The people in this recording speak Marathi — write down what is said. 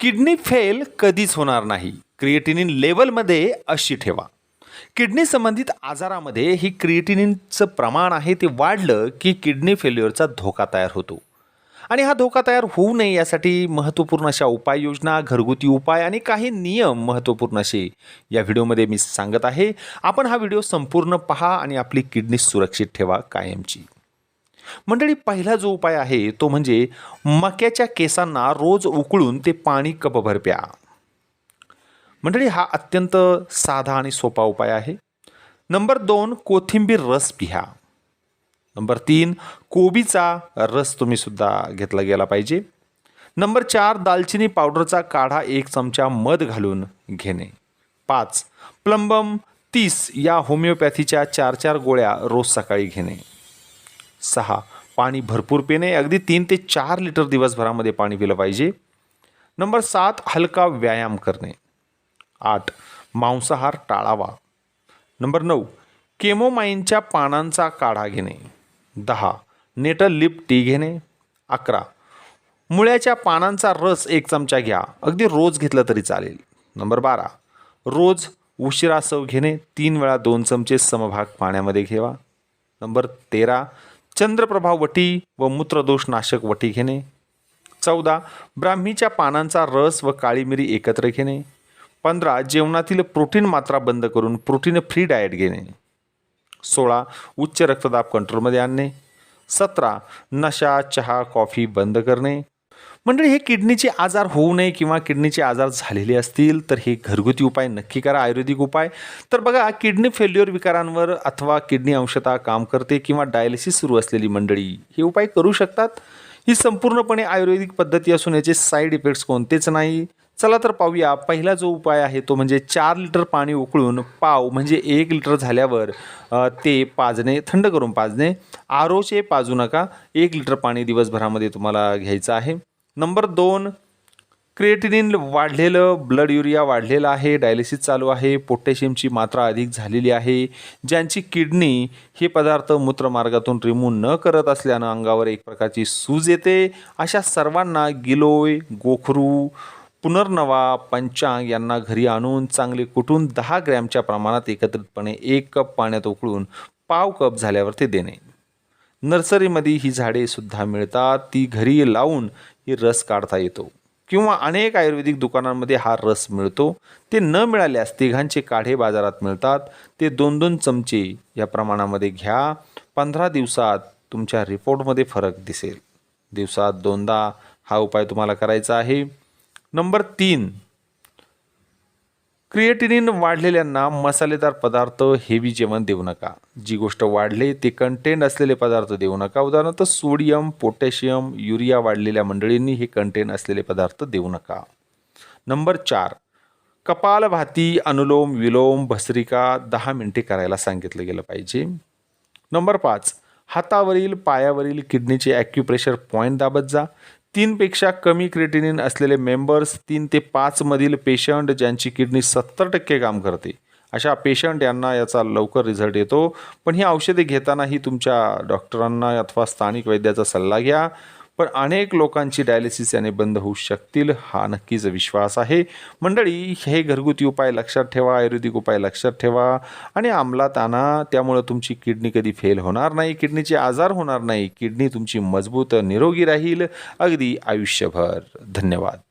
किडनी फेल कधीच होणार नाही. क्रिएटिनिन लेवलमध्ये अशी ठेवा. किडनी संबंधित आजारामध्ये ही क्रिएटिनिनचं प्रमाण आहे ते वाढलं की किडनी फेल्युअरचा धोका तयार होतो. आणि हा धोका तयार होऊ नये यासाठी महत्त्वपूर्ण अशा उपाययोजना घरगुती उपाय आणि काही नियम महत्त्वपूर्ण असे या व्हिडिओमध्ये मी सांगत आहे. आपण हा व्हिडिओ संपूर्ण पहा आणि आपली किडनी सुरक्षित ठेवा कायमची. मंडळी पहिला जो उपाय आहे तो म्हणजे मक्याच्या केसांना रोज उकळून ते पाणी कपभर प्या. मंडळी हा अत्यंत साधा आणि सोपा उपाय आहे. नंबर दोन कोथिंबीर रस पिहा नंबर तीन कोबीचा रस तुम्ही सुद्धा घेतला गेला पाहिजे. नंबर चार दालचिनी पावडरचा काढा एक चमचा मध घालून घेणे. पाच प्लंबम तीस या होमिओपॅथीच्या चार चार गोळ्या रोज सकाळी घेणे. सहा. पाणी भरपूर पिणे. अगदी तीन ते चार लिटर दिवसभरामध्ये पाणी पिलं पाहिजे. नंबर सात हलका व्यायाम करणे. आठ मांसाहार टाळावा. नंबर नऊ केमोमाईनच्या पानांचा काढा घेणे. दहा नेटल लिप टी घेणे. अकरा मुळ्याच्या पानांचा रस एक चमचा घ्या. अगदी रोज घेतलं तरी चालेल. नंबर बारा रोज उशिरासव घेणे. तीन वेळा दोन चमचे समभाग पाण्यामध्ये घ्यावा नंबर तेरा चंद्रप्रभा वटी व मूत्रदोष नाशक वटी घेणे. चौदा ब्राह्मीच्या पानांचा रस व काळी मिरी एकत्र घेणे. पंधरा जेवणातील प्रोटीन मात्रा बंद करून प्रोटीन फ्री डाएट घेणे. सोळा उच्च रक्तदाब कंट्रोलमध्ये आणणे. सतरा नशा चहा कॉफी बंद करणे. मंडळी हे किडनीचे आजार होऊ नये किंवा किडनीचे आजार झालेले असतील तर हे घरगुती उपाय नक्की करा आयुर्वेदिक उपाय. तर बघा किडनी फेल्युअर विकारांवर अथवा किडनी अंशतः काम करते किंवा डायलिसिस सुरू असलेली मंडळी हे उपाय करू शकतात. ही संपूर्णपणे आयुर्वेदिक पद्धती असून याचे साईड इफेक्ट्स कोणतेच नाही. चला तर पाहूया पहिला जो उपाय आहे तो म्हणजे चार लिटर पाणी उकळून पाव म्हणजे एक लिटर झाल्यावर ते पाजणे थंड करून पाजणे. आरोचे पाजू नका एक लिटर पाणी दिवसभरामध्ये तुम्हाला घ्यायचं आहे. नंबर दोन क्रिएटिनिन वाढलेलं ब्लड युरिया वाढलेलं आहे डायलिसिस चालू आहे पोटॅशियमची मात्रा अधिक झालेली आहे ज्यांची किडनी हे पदार्थ मूत्रमार्गातून रिमूव्ह न करत असल्यानं अंगावर एक प्रकारची सूज येते. अशा सर्वांना गिलोय गोखरू पुनर्नवा पंचांग यांना घरी आणून चांगले कुटून दहा ग्रॅमच्या प्रमाणात एकत्रितपणे एक कप पाण्यात उकळून पाव कप झाल्यावर ते देणे. नर्सरीमध्ये ही झाडे सुद्धा मिळतात. ती घरी लावून ही रस काढता येतो. किंवा अनेक आयुर्वेदिक दुकानांमध्ये हा रस मिळतो. ते न मिळाल्यास तिघांचे काढे बाजारात मिळतात. ते दोन दोन चमचे या प्रमाणामध्ये घ्या. पंधरा दिवसात तुमच्या रिपोर्टमध्ये फरक दिसेल. दिवसात दोनदा हा उपाय तुम्हाला करायचा आहे. नंबर तीन क्रिएटिनिन वाढलेल्यांना मसालेदार पदार्थ हेवी जेवण देऊ नका. जी गोष्ट वाढले ते कंटेंट असलेले पदार्थ देऊ नका. उदाहरणार्थ सोडियम पोटॅशियम युरिया वाढलेल्या मंडळींनी हे कंटेंट असलेले पदार्थ देऊ नका. नंबर चार कपालभाती अनुलोम विलोम भस्रिका दहा मिनिटे करायला सांगितलं गेलं पाहिजे. नंबर पाच हातावरील पायावरील किडनीचे ॲक्युप्रेशर पॉईंट दाबत जा. तीनपेक्षा कमी क्रिटिनिन असलेले मेंबर्स तीन ते पाचमधील पेशंट ज्यांची किडनी सत्तर टक्के काम करते. अशा पेशंट यांना याचा लवकर रिझल्ट येतो. पण ही औषधे घेतानाही तुमच्या डॉक्टरांना अथवा स्थानिक वैद्याचा सल्ला घ्या. पण अनेक लोकांची डायलिसिस याने बंद होऊ शकतील हा नक्कीच विश्वास आहे. मंडळी हे घरगुती उपाय लक्षात ठेवा आयुर्वेदिक उपाय लक्षात ठेवा आणि अंमलात आणा. त्यामुळं तुमची किडनी कधी फेल होणार नाही किडनीचे आजार होणार नाही किडनी तुमची मजबूत निरोगी राहील. अगदी आयुष्यभर. धन्यवाद.